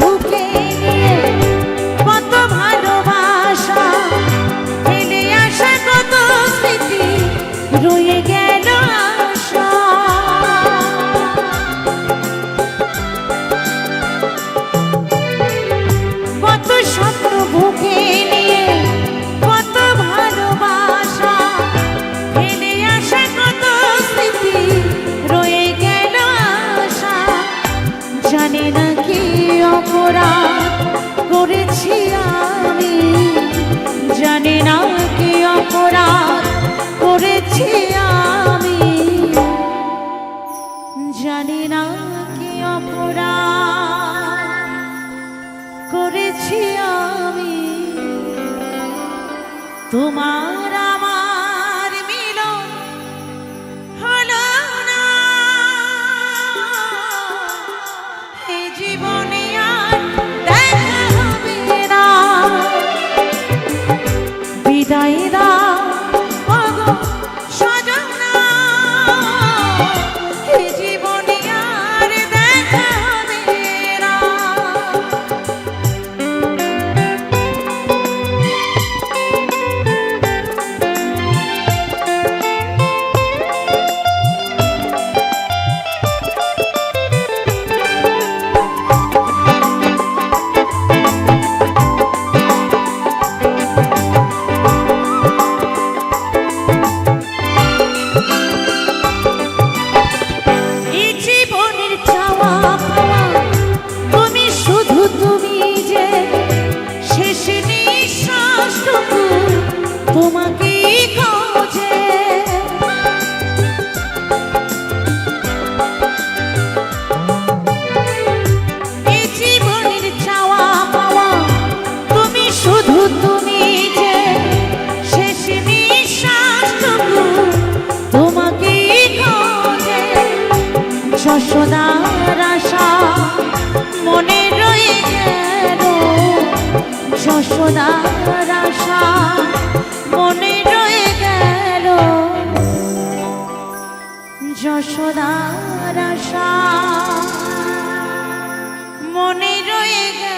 বুকে তোমার আমার সোনার মনে রয়ে গেল। যশোদার আশা মনে রয়ে গেল।